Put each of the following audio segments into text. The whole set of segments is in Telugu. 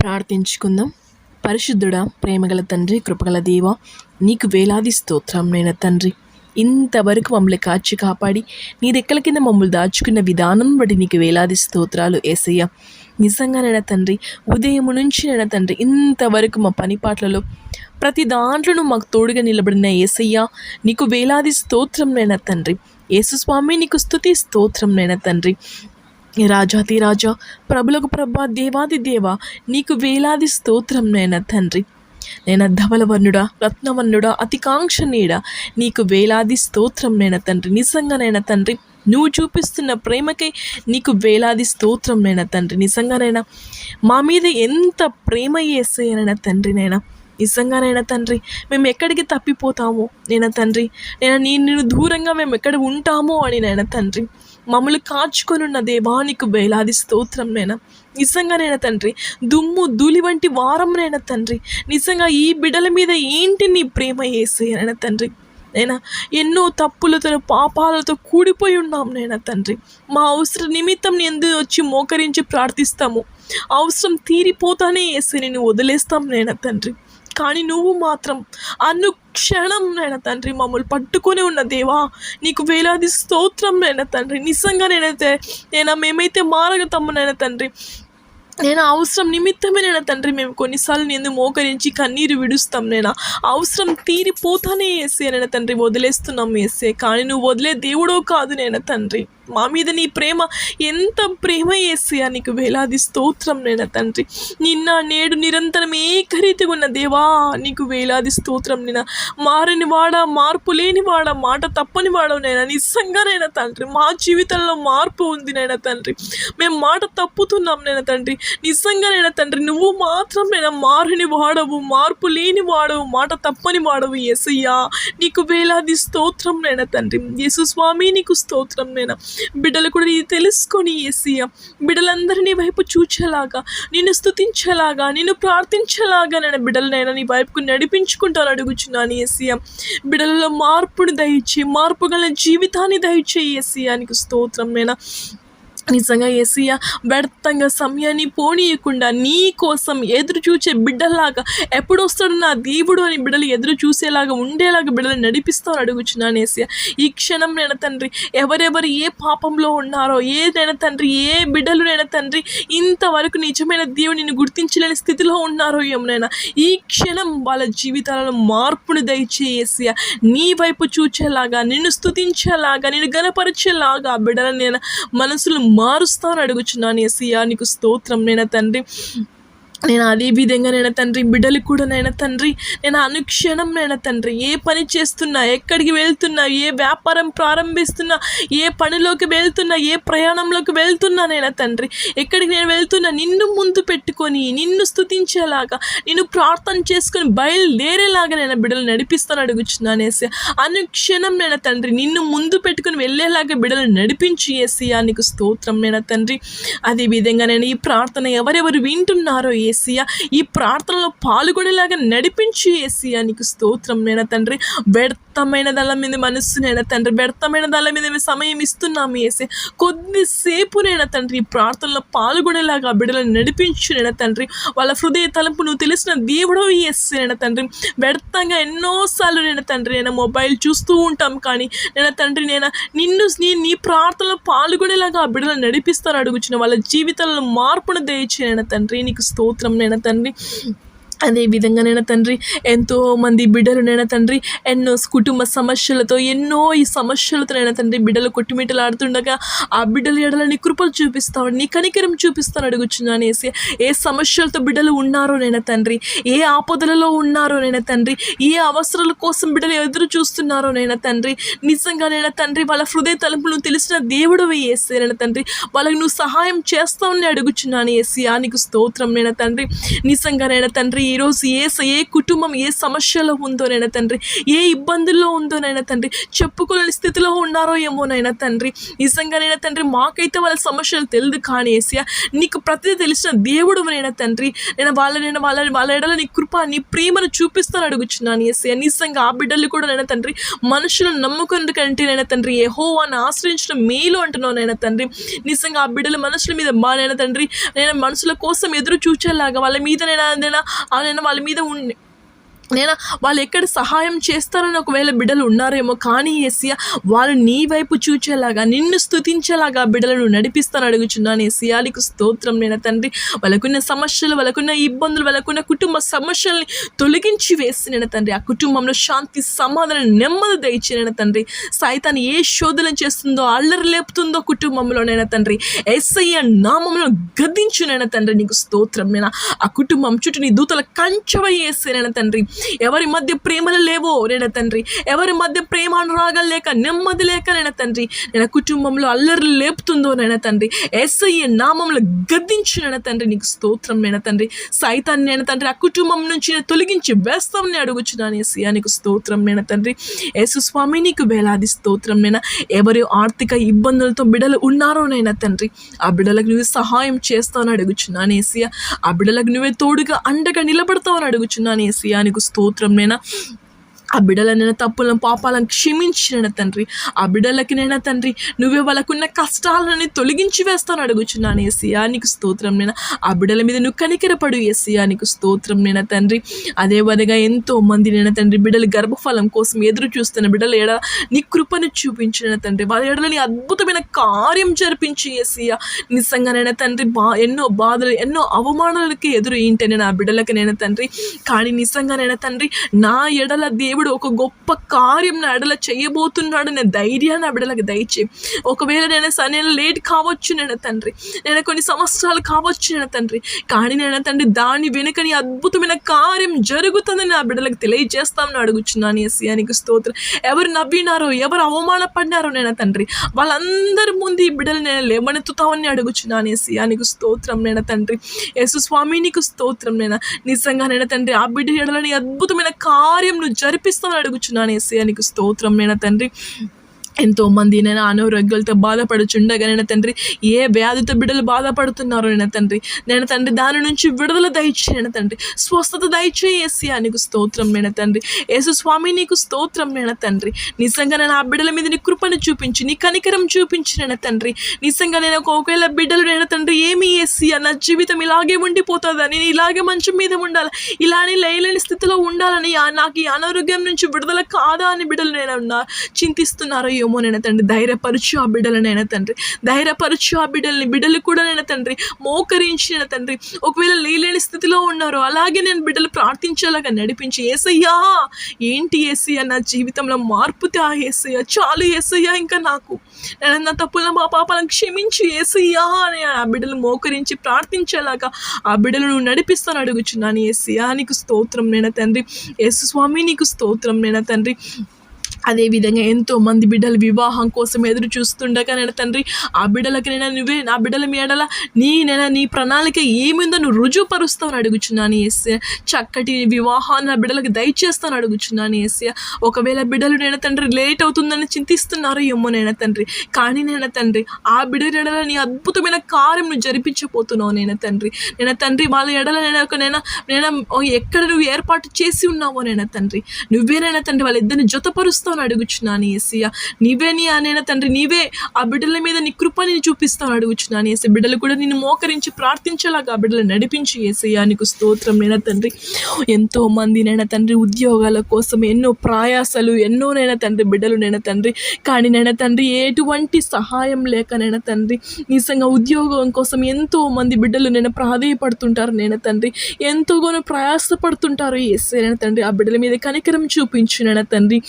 ప్రార్థించుకుందాం. పరిశుద్ధుడా ప్రేమగల తండ్రి కృపగల దేవ నీకు వేలాది స్తోత్రం నేను తండ్రి. ఇంతవరకు మమ్మల్ని కాచి కాపాడి నీ రెక్కల కింద మమ్మల్ని దాచుకున్న విధానం బట్టి నీకు వేలాది స్తోత్రాలు ఏసయ్య. నిజంగానైనా తండ్రి ఉదయం నుంచి నైనా తండ్రి ఇంతవరకు మా పనిపాట్లలో ప్రతి దాంట్లోనూ మాకు తోడుగా నిలబడిన ఏసయ్య నీకు వేలాది స్తోత్రం నైనా తండ్రి. యేసుస్వామి నీకు స్థుతి స్తోత్రం నైనా తండ్రి. రాజాతి రాజా ప్రభులకు ప్రభా దేవాది దేవ నీకు వేలాది స్తోత్రం నైనా తండ్రి. నేను ధవలవర్ణుడా రత్నవర్ణుడా నీడ నీకు వేలాది స్తోత్రం నేను తండ్రి. నిజంగానైనా తండ్రి నువ్వు చూపిస్తున్న ప్రేమకై నీకు వేలాది స్తోత్రం నేను తండ్రి. నిజంగానైనా మా మీద ఎంత ప్రేమ వేసేయనైనా తండ్రి నైనా. నిజంగానైనా తండ్రి మేము ఎక్కడికి తప్పిపోతామో నేను తండ్రి. నేను నేను దూరంగా మేము ఎక్కడ ఉంటామో అని నేను తండ్రి. మమ్మల్ని కాచుకొనున్న దేవానికి వేలాది స్తోత్రం నేను నిజంగానైనా తండ్రి దుమ్ము ధూళి వంటి వారం నైనా తండ్రి నిజంగా ఈ బిడ్డల మీద ఏంటి నీ ప్రేమ వేసేయనైనా తండ్రి నేనా ఎన్నో తప్పులతో పాపాలతో కూడిపోయి ఉన్నాం నేనా తండ్రి. మా అవసర నిమిత్తం ఎందు వచ్చి మోకరించి ప్రార్థిస్తాము. అవసరం తీరిపోతానే వేసి నేను వదిలేస్తాం నేనా తండ్రి. కానీ నువ్వు మాత్రం అనుక్షణం నైనా తండ్రి మమ్మల్ని పట్టుకొని ఉన్న దేవా నీకు వేలాది స్తోత్రం నైనా తండ్రి. నిజంగా నేనైతే నేను మేమైతే మారగతమ్మనైనా తండ్రి. నేను అవసరం నిమిత్తమే నేను తండ్రి మేము కొన్నిసార్లు నేను మోకరించి కన్నీరు విడుస్తాం నేను. అవసరం తీరిపోతానే వేసే నేను తండ్రి వదిలేస్తున్నాం వేసే కానీ నువ్వు వదిలే దేవుడో కాదు నేను తండ్రి. మా మీద నీ ప్రేమ ఎంత ప్రేమ వేసేయా నీకు వేలాది స్తోత్రం నేను తండ్రి. నిన్న నేడు నిరంతరం ఏకరీతిగా ఉన్న దేవా నీకు వేలాది స్తోత్రం నేను. మారని వాడ మార్పు లేని వాడ మాట తప్పని వాడవు నైనా. నిస్సంగానైనా తండ్రి మా జీవితంలో మార్పు ఉంది నైనా తండ్రి. మేము మాట తప్పుతున్నాం నేను తండ్రి. నిస్సంగానైనా తండ్రి నువ్వు మాత్రం నేను మారని వాడవు మార్పు లేని వాడవు మాట తప్పని వాడవు ఎసయ్యా నీకు వేలాది స్తోత్రం నేను తండ్రి. యేసు స్వామి నీకు స్తోత్రం నేను. బిడ్డలు కూడా నీ తెలుసుకొని ఏసయ్య. బిడ్డలందరినీ వైపు చూచేలాగా నిన్ను స్తుతించేలాగా నిన్ను ప్రార్థించేలాగా నేను బిడ్డలనైనా నీ వైపుకు నడిపించుకుంటాను అడుగుచున్నాను ఏసయ్య. బిడ్డలలో మార్పును దయచే మార్పు గల జీవితాన్ని దయచేయి ఏసయ్య. స్తోత్రం నేను నిజంగా ఏసయ్య వ్యర్థంగా సమయాన్ని పోనీయకుండా నీ కోసం ఎదురు చూచే బిడ్డలాగా ఎప్పుడు వస్తాడు నా దేవుడు అని బిడ్డలు ఎదురు చూసేలాగా ఉండేలాగా బిడ్డలు నడిపిస్తాను అడుగుచున్నాను ఏసయ్య ఈ క్షణం నేను తండ్రి ఎవరెవరు ఏ పాపంలో ఉన్నారో ఏ నేను తండ్రి ఏ బిడ్డలు నేను తండ్రి ఇంతవరకు నిజమైన దేవుడు నిన్ను గుర్తించలేని స్థితిలో ఉన్నారో ఏమైనా ఈ క్షణం వాళ్ళ జీవితాలలో మార్పును దయచేసి నీ వైపు చూచేలాగా నిన్ను స్తుతించేలాగా నేను గనపరిచేలాగా ఆ నేను మనసులు మారుస్తాను అడుగుచున్నాను. ఎస్సయ్యా నీకు స్తోత్రం. నేను తండ్రి నేను అదే విధంగా నేను తండ్రి బిడ్డలు కూడా నేను తండ్రి నేను అనుక్షణం నేను తండ్రి ఏ పని చేస్తున్నా ఎక్కడికి వెళ్తున్నా ఏ వ్యాపారం ప్రారంభిస్తున్నా ఏ పనిలోకి వెళ్తున్నా ఏ ప్రయాణంలోకి వెళ్తున్నా నేను తండ్రి ఎక్కడికి నేను వెళ్తున్నా నిన్ను ముందు పెట్టుకొని నిన్ను స్తుతించేలాగా నిన్ను ప్రార్థన చేసుకొని బయలుదేరేలాగా నేను బిడ్డలు నడిపిస్తాను అడుగుచున్నాను ఏసీ అనుక్షణం నేను తండ్రి నిన్ను ముందు పెట్టుకొని వెళ్ళేలాగా బిడ్డలు నడిపించి ఏసీ నీకు స్తోత్రం నేను తండ్రి. అదే విధంగా నేను ఈ ప్రార్థన ఎవరెవరు వింటున్నారో ఏసియా ఈ ప్రార్థనలో పాల్గొనేలాగా నడిపించి ఏసియా నీకు స్తోత్రం నేను తండ్రి. వ్యర్థమైన దళ మీద మనస్సు నేను తండ్రి. వ్యర్థమైన దళ మీద మేము సమయం ఇస్తున్నాము ఏసి కొద్దిసేపు నేను తండ్రి ఈ ప్రార్థనలో పాల్గొనేలాగా బిడ్డలను నడిపించు నేను తండ్రి. వాళ్ళ హృదయ తలంపు నువ్వు తెలిసిన దేవుడు ఏసే నేను తండ్రి. వ్యర్థంగా ఎన్నోసార్లు నేను తండ్రి నేను మొబైల్ చూస్తూ ఉంటాం కానీ నేను తండ్రి నేను నిన్ను నీ నీ ప్రార్థనలో పాల్గొనేలాగా ఆ బిడ్డలను నడిపిస్తాను అడుగుచిన వాళ్ళ జీవితంలో మార్పును దయచేయన తండ్రి. నీకు స్తోత్రం నేను తండ్రి. అదే విధంగానైనా తండ్రి ఎంతో మంది బిడ్డలు నేను తండ్రి ఎన్నో కుటుంబ సమస్యలతో ఎన్నో ఈ సమస్యలతో నేను తండ్రి బిడ్డలు కొట్టుమిట్టలాడుతుండగా ఆ బిడ్డల ఎడల నీ కృపలు చూపిస్తావు నీ కనికరం చూపిస్తాను అడుగుచున్నాను వేసి ఏ సమస్యలతో బిడ్డలు ఉన్నారో నేను తండ్రి ఏ ఆపదలలో ఉన్నారో నేను తండ్రి ఏ అవసరాల కోసం బిడ్డలు ఎదురు చూస్తున్నారో నేను తండ్రి నిజంగా నేను తండ్రి వాళ్ళ హృదయ తలుపులు తెలిసిన దేవుడు వేసే నేను తండ్రి వాళ్ళకి నువ్వు సహాయం చేస్తావని అడుగుచున్నాను ఏసి నీకు స్తోత్రం నేను తండ్రి నిజంగా నేను తండ్రి ఈరోజు ఏ స- ఏ కుటుంబం ఏ సమస్యలో ఉందో నైనా తండ్రి ఏ ఇబ్బందుల్లో ఉందో నైనా తండ్రి చెప్పుకోలేని స్థితిలో ఉన్నారో ఏమో నైనా తండ్రి నిజంగానైనా తండ్రి మాకైతే వాళ్ళ సమస్యలు తెలియదు కానీ ఏసియా నీకు ప్రతిదీ తెలిసిన దేవుడు నైనా తండ్రి నేను వాళ్ళ నేను వాళ్ళ వాళ్ళ ఎడల నీ కృప నీ ప్రేమను చూపిస్తాను అడుగుచున్నాను ఏసీ నిజంగా ఆ బిడ్డలు కూడా నైనా తండ్రి మనుషులను నమ్ముకున్న కంటే నైనా తండ్రి ఏ హో అని ఆశ్రయించడం మేలు అంటున్నావు నైనా తండ్రి. నిజంగా ఆ బిడ్డల మనుషుల మీద బాగా తండ్రి నేను మనుషుల కోసం ఎదురు చూచేలాగా వాళ్ళ మీద నేను ఆ నేను వాళ్ళ మీద ఉండి నేను? వాళ్ళు ఎక్కడ సహాయం చేస్తారని ఒకవేళ బిడ్డలు ఉన్నారేమో కానీ ఏసియా వాళ్ళు నీ వైపు చూచేలాగా నిన్ను స్తుతించేలాగా బిడ్డలను నడిపిస్తాను అడుగుచున్నాను. ఏసియాలకు స్తోత్రం నేను తండ్రి. వాళ్ళకున్న సమస్యలు వాళ్ళకున్న ఇబ్బందులు వాళ్ళకున్న కుటుంబ సమస్యల్ని తొలగించి వేసి నేను తండ్రి. ఆ కుటుంబంలో శాంతి సమాధానం నెమ్మది దయచి నేను తండ్రి. సైతాన్ని ఏ శోధన చేస్తుందో అల్లరి లేపుతుందో కుటుంబంలో నేను తండ్రి. ఎస్ఐ నామంలో గద్దించు నేను తండ్రి. నీకు స్తోత్రం నేను? ఆ కుటుంబం చుట్టూ నీ దూతల కంచవై నేను తండ్రి. ఎవరి మధ్య ప్రేమలు లేవో నేను తండ్రి ఎవరి మధ్య ప్రేమ అనురాగాలు లేక నెమ్మది లేక నేను తండ్రి నేను కుటుంబంలో అల్లరి లేపుతుందో నేను తండ్రి ఎస్ఐ నామంలో గద్దించు నేను తండ్రి నీకు స్తోత్రం నేను తండ్రి సైతాన్ని నేను తండ్రి ఆ కుటుంబం నుంచి నేను తొలగించి వేస్తామని అడుగుచున్నాను ఎస్ఐ నీకు స్తోత్రం నేను తండ్రి. యేసు స్వామి నీకు వేలాది స్తోత్రం నేను. ఎవరి ఆర్థిక ఇబ్బందులతో బిడలు ఉన్నారో నైనా తండ్రి ఆ బిడలకు నువ్వు సహాయం చేస్తావని అడుగుచున్నాను ఏసియా ఆ బిడలకు నువ్వే తోడుగా అండగా నిలబడతావని అడుగుచున్నాను ఏసియా నీకు స్తోత్రం నేనా ఆ బిడ్డలనైనా తప్పులను పాపాలను క్షమించిన తండ్రి ఆ బిడ్డలకినైనా తండ్రి నువ్వే వాళ్ళకున్న కష్టాలని తొలగించి వేస్తాను అడుగుచున్నాను ఏసియా నీకు స్తోత్రం నేను? ఆ బిడ్డల మీద నువ్వు కనికరపడు ఏసియా నీకు స్తోత్రం నేను తండ్రి? అదే విధంగా ఎంతో మంది నేను తండ్రి బిడ్డలు గర్భఫలం కోసం ఎదురు చూస్తున్న బిడ్డల ఎడ నీ కృపను చూపించిన తండ్రి వాళ్ళ ఎడలని అద్భుతమైన కార్యం జరిపించి ఏసియా నిజంగానైనా తండ్రి బా ఎన్నో బాధలు ఎన్నో అవమానాలకి ఎదురు ఏంటి నేను ఆ బిడ్డలకి నేను తండ్రి? కానీ నిజంగానైనా తండ్రి నా ఎడల దేవుడు ఒక గొప్ప కార్యం నా ఎడల చేయబోతున్నాడు. నేను ధైర్యాన్ని ఆ బిడ్డలకు దయచే ఒకవేళ నేను స- నేను లేట్ కావచ్చు నేను తండ్రి. నేను కొన్ని సంవత్సరాలు కావచ్చు నేను తండ్రి. కానీ నేను తండ్రి దాని వెనుక నీ అద్భుతమైన కార్యం జరుగుతుందని ఆ బిడ్డలకు తెలియజేస్తామని అడుగుచున్నాను. ఎస్యానికి స్తోత్రం. ఎవరు నవ్వినారో ఎవరు అవమానపడినారో నేను తండ్రి. వాళ్ళందరి ముందు ఈ బిడ్డలు నేను లేవనెత్తుతామని అడుగుచున్నాను. ఎస్యానికి స్తోత్రం నేను తండ్రి. యేసు స్వామి నీకు స్తోత్రం నేను. నిజంగా నేను తండ్రి ఆ బిడ్డ ఎడలని అద్భుతమైన కార్యం నువ్వు చూపిస్తామని అడుగుచున్నాను ఎస్ఐ నీకు స్తోత్రం. నేను తండ్రి ఎంతో మంది నేను అనారోగ్యాలతో బాధపడుచుండగా నేను తండ్రి ఏ వ్యాధితో బిడ్డలు బాధపడుతున్నారో నేను తండ్రి నేను తండ్రి దాని నుంచి విడుదల దయచే నేను తండ్రి స్వస్థత దయచేసి నీకు స్తోత్రం నేను తండ్రి యేసు స్వామి నీకు స్తోత్రం నేను తండ్రి నిజంగా నేను ఆ బిడ్డల మీద నీ కృపను చూపించి నీ కనికరం చూపించి నేను తండ్రి నిజంగా నేను ఒకవేళ బిడ్డలు నేను తండ్రి ఏమి వేసి నా జీవితం ఇలాగే ఉండిపోతుందా? నేను ఇలాగే మంచం మీద ఉండాలి? ఇలానే లేయలేని స్థితిలో ఉండాలని నాకు ఈ అనారోగ్యం నుంచి విడుదల కాదా అని బిడ్డలు నేను ఉన్నా చింతిస్తున్నారో ఏమో నేను తండ్రి. ధైర్యపరచు ఆ బిడ్డలనైనా తండ్రి. ధైర్యపరచు ఆ బిడ్డల్ని. బిడ్డలు కూడా నేను తండ్రి. మోకరించిన తండ్రి. ఒకవేళ లేలేని స్థితిలో ఉన్నారో అలాగే నేను బిడ్డలు ప్రార్థించేలాగా నడిపించి. ఏసయ్యా ఏంటి ఏసయ్యా నా జీవితంలో మార్పు తా? ఏసయ్యా చాలు ఏసయ్యా ఇంకా నాకు. నేను నా తప్పులను మా పాపాలను క్షమించి ఏసయ్యా అని ఆ బిడ్డలు మోకరించి ప్రార్థించేలాగా ఆ బిడ్డలు నడిపిస్తాను అడుగుచున్నాను ఏసయ్యా. నీకు స్తోత్రం నేను తండ్రి. యేసు స్వామి నీకు స్తోత్రం నేను తండ్రి. అదేవిధంగా ఎంతో మంది బిడ్డలు వివాహం కోసం ఎదురు చూస్తుండగా నేను తండ్రి ఆ బిడ్డలకి నేను నువ్వే నా బిడ్డల మీడల నీ నేను నీ ప్రణాళిక ఏమిందో నువ్వు రుజువుపరుస్తావు అడుగుచున్నాను ఏసే చక్కటి వివాహాన్ని నా బిడ్డలకు దయచేస్తాను అడుగుచున్నాను ఏసే ఒకవేళ బిడ్డలు నేను తండ్రి లేట్ అవుతుందని చింతిస్తున్నారు ఏమో నేను తండ్రి. కానీ నేను తండ్రి ఆ బిడ్డల ఎడల నీ అద్భుతమైన కార్యం నువ్వు జరిపించబోతున్నావు నేను తండ్రి. నేను తండ్రి వాళ్ళ ఎడల నేను ఒక నేను నేను ఎక్కడ నువ్వు ఏర్పాటు చేసి ఉన్నావో నేను తండ్రి. నువ్వేనైనా తండ్రి వాళ్ళిద్దరిని జతపరుస్తావు అడుగుచున్నాను ఏసయ్య. నీవే నీ అనైనా తండ్రి నీవే ఆ బిడ్డల మీద నీ కృపని చూపిస్తావు అడుగుచున్నాను ఏసీ బిడ్డలు కూడా నిన్ను మోకరించి ప్రార్థించేలాగా ఆ బిడ్డలు నడిపించి ఏసయ్య. నీకు స్తోత్రం నైనా తండ్రి. ఎంతో మంది నైనా తండ్రి ఉద్యోగాల కోసం ఎన్నో ప్రయాసాలు ఎన్నో నైనా తండ్రి బిడ్డలు నైనా తండ్రి. కానీ నైనా తండ్రి ఎటువంటి సహాయం లేక నైనా తండ్రి. నిజంగా ఉద్యోగం కోసం ఎంతో మంది బిడ్డలు నేను ప్రాధేయపడుతుంటారు నేను తండ్రి. ఎంతోగానో ప్రయాసపడుతుంటారు ఎస్ఐ తండ్రి. ఆ బిడ్డల మీద కనికరం చూపించు తండ్రి.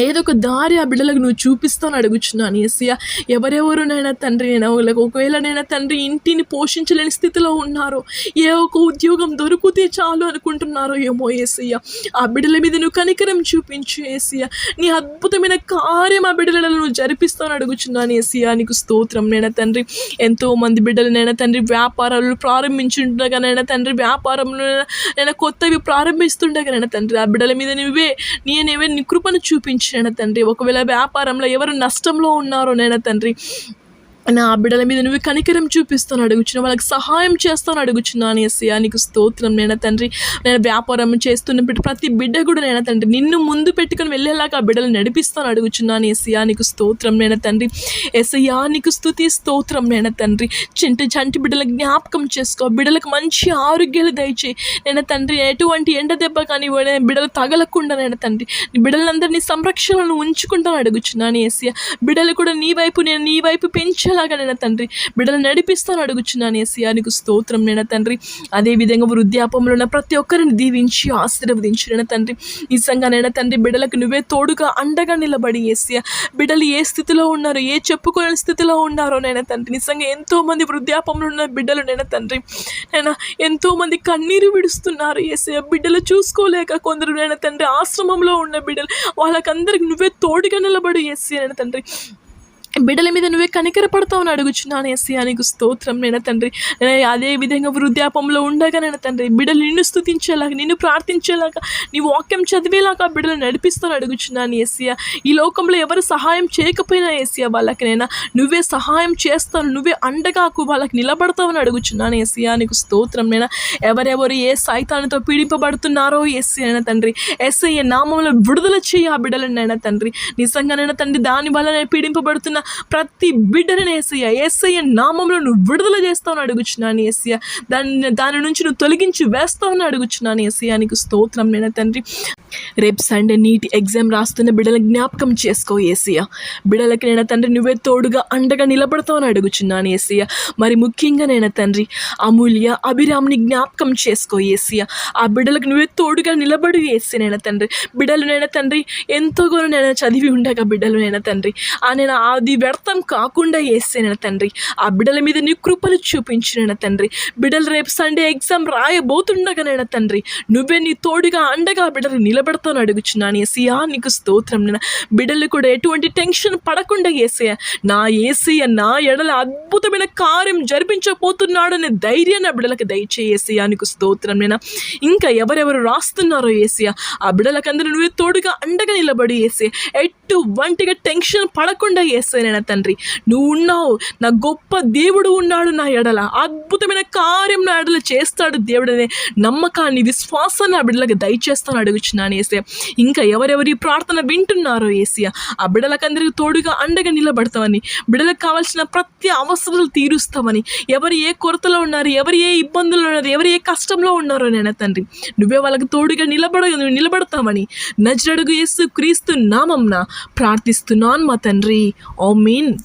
ఏదో ఒక దారి ఆ బిడ్డలకు నువ్వు చూపిస్తాను అడుగుచున్నాను ఎస్సయ్య ఎవరెవరునైనా తండ్రి నేను ఒకవేళ నైనా తండ్రి ఇంటిని పోషించలేని స్థితిలో ఉన్నారో ఏ ఒక ఉద్యోగం దొరికితే చాలు అనుకుంటున్నారో ఏమో ఏసయ్య. ఆ బిడ్డల మీద నువ్వు కనికరం చూపించు ఏసయ్య. నీ అద్భుతమైన కార్యం ఆ బిడ్డలలో నువ్వు జరిపిస్తాను అడుగుచున్నాను ఏసయ్య. నీకు స్తోత్రం. నేను తండ్రి ఎంతో మంది బిడ్డలనైనా తండ్రి వ్యాపారాలు ప్రారంభించుండగా నైనా తండ్రి వ్యాపారంలో నేను కొత్తవి ప్రారంభిస్తుండగానైనా తండ్రి ఆ బిడ్డల మీద నువ్వే నేనేవే నీ కృపను చూపించాను తండ్రి ఒకవేళ వ్యాపారంలో ఎవరు నష్టంలో ఉన్నారో నేను తండ్రి నా బిడ్డల మీద నువ్వు కనికరం చూపిస్తాను అడుగుచున్నా వాళ్ళకి సహాయం చేస్తాను అడుగుచున్నా అనేసి నీకు స్తోత్రం నేను తండ్రి. నేను వ్యాపారం చేస్తున్న బిడ్డ ప్రతి బిడ్డ కూడా నేను తండ్రి నిన్ను ముందు పెట్టుకుని వెళ్ళేలాగా ఆ బిడ్డలు నడిపిస్తాను అడుగుచున్నాను ఎస్సయ్య నీకు స్తోత్రం నేను తండ్రి. ఎస్సయ్యా నీకు స్థుతి స్తోత్రం నేను తండ్రి. చింటి చంటి బిడ్డల జ్ఞాపకం చేసుకో. బిడ్డలకు మంచి ఆరోగ్యాలు దయచేయి. నేను తండ్రి ఎటువంటి ఎండ దెబ్బ కానీ బిడ్డలు తగలకుండా నేను తండ్రి. బిడ్డలందరినీ సంరక్షణను ఉంచుకుంటాను అడుగుచున్నాను ఏసియా బిడ్డలు కూడా నీ వైపు నేను నీ వైపు పెంచాలి నేను తండ్రి బిడ్డలు నడిపిస్తాను అడుగుచున్నాను ఏసియా నీకు స్తోత్రం నేను తండ్రి. అదేవిధంగా వృద్ధాపంలో ఉన్న ప్రతి ఒక్కరిని దీవించి ఆశీర్వదించు నేను తండ్రి. నిజంగా నేను తండ్రి బిడ్డలకు నువ్వే తోడుగా అండగా నిలబడి ఏసియా బిడ్డలు ఏ స్థితిలో ఉన్నారో ఏ చెప్పుకోలేని స్థితిలో ఉన్నారో నేను తండ్రి. నిజంగా ఎంతోమంది వృద్ధాపంలో ఉన్న బిడ్డలు నేను తండ్రి. నేను ఎంతోమంది కన్నీరు విడుస్తున్నారు ఏసయ్య. బిడ్డలు చూసుకోలేక కొందరు నేను తండ్రి ఆశ్రమంలో ఉన్న బిడ్డలు వాళ్ళకందరికి నువ్వే తోడుగా నిలబడి ఏసీ నేను తండ్రి. బిడ్డల మీద నువ్వే కనికర పడతావని అడుగుచున్నాను ఎస్సీ నీకు స్తోత్రం. నేను తండ్రి నేను అదే విధంగా వృద్ధాపంలో ఉండగా నేను తండ్రి బిడ్డలు నిన్ను స్థుతించేలాగా నిన్ను ప్రార్థించేలాగా నీ వాక్యం చదివేలాగా బిడ్డలు నడిపిస్తాను అడుగుచున్నాను ఎస్సీయ ఈ లోకంలో ఎవరు సహాయం చేయకపోయినా ఎస్సీయ వాళ్ళకి నేను నువ్వే సహాయం చేస్తాను నువ్వే అండగాకు వాళ్ళకి నిలబడతావని అడుగుచున్నాను ఎస్సీయ నీకు స్తోత్రం నేను. ఎవరెవరు ఏ సైతానితో పీడింపబడుతున్నారో ఎస్సీ అయినా తండ్రి ఎస్ఐ నామంలో విడుదల చేయి ఆ బిడ్డలనైనా తండ్రి. నిజంగానైనా తండ్రి దాని వల్ల నేను పీడింపబడుతున్న ప్రతి బిడ్డని ఏసయ్య ఏసయ్య నామంలో నువ్వు విడుదల చేస్తావు అడుగుచున్నాను ఏసయ్య. దాన్ని దాని నుంచి నువ్వు తొలగించి వేస్తావని అడుగుచున్నాను ఏసయ్య. నీకు స్తోత్రం నేను తండ్రి. రేపు సండే నీట్ ఎగ్జామ్ రాస్తున్న బిడ్డల జ్ఞాపకం చేసుకో ఏసయ్య. బిడ్డలకి నేను తండ్రి నువ్వే తోడుగా అండగా నిలబడతావు అని అడుగుచున్నాను ఏసయ్య. మరి ముఖ్యంగా నేను తండ్రి అమూల్య అభిరామ్ని జ్ఞాపకం చేసుకో ఏసయ్య. ఆ బిడ్డలకు నువ్వే తోడుగా నిలబడి ఏసీ నేను తండ్రి. బిడ్డలు నేను తండ్రి ఎంతో నేను చదివి ఉండగా బిడ్డలు నేను తండ్రి. ఆ నేను ఆది వ్యర్థం కాకుండా వేస్తే తండ్రి. ఆ బిడ్డల మీద నీ కృపలు చూపించిన తండ్రి. బిడ్డలు రేపు సండే ఎగ్జామ్ రాయబోతుండగా తండ్రి. నువ్వే నీ తోడుగా అండగా ఆ బిడ్డలు నిలబడతాను అడుగుచున్నాను. ఏసీయా నీకు స్తోత్రం నేను బిడ్డలు కూడా ఎటువంటి టెన్షన్ పడకుండా ఏసయ్య నా ఏసీయ నా ఎడల అద్భుతమైన కార్యం జరిపించబోతున్నాడనే ధైర్యాన్ని ఆ బిడ్డలకు దయచేసేయా నీకు స్తోత్రం నేను ఇంకా ఎవరెవరు రాస్తున్నారో ఏసీయా ఆ బిడ్డలకందరూ నువ్వే తోడుగా అండగా నిలబడి వేసే ఎటువంటిగా టెన్షన్ పడకుండా వేసానైనా తండ్రి. నువ్వు ఉన్నావు. నా గొప్ప దేవుడు ఉన్నాడు నా ఎడల. అద్భుతమైన కార్యం నా ఎడల చేస్తాడు దేవుడనే నమ్మకాన్ని విశ్వాసాన్ని ఆ బిడ్డలకు దయచేస్తాను అడుగుచున్నాను ఏసే ఇంకా ఎవరెవరి ప్రార్థన వింటున్నారో ఏసియా ఆ బిడ్డలకందరికీ తోడుగా అండగా నిలబడతామని బిడ్డలకు కావాల్సిన ప్రతి అవసరాలు తీరుస్తామని ఎవరు ఏ కొరతలో ఉన్నారు ఎవరు ఏ ఇబ్బందులు ఉన్నారు ఎవరు ఏ కష్టంలో ఉన్నారో నేను తండ్రి. నువ్వే వాళ్ళకి తోడుగా నిలబడ నిలబడతామని నజరడుగు యేసు క్రీస్తు నామంన ప్రార్థిస్తున్నాను మా తండ్రి. ఓ mean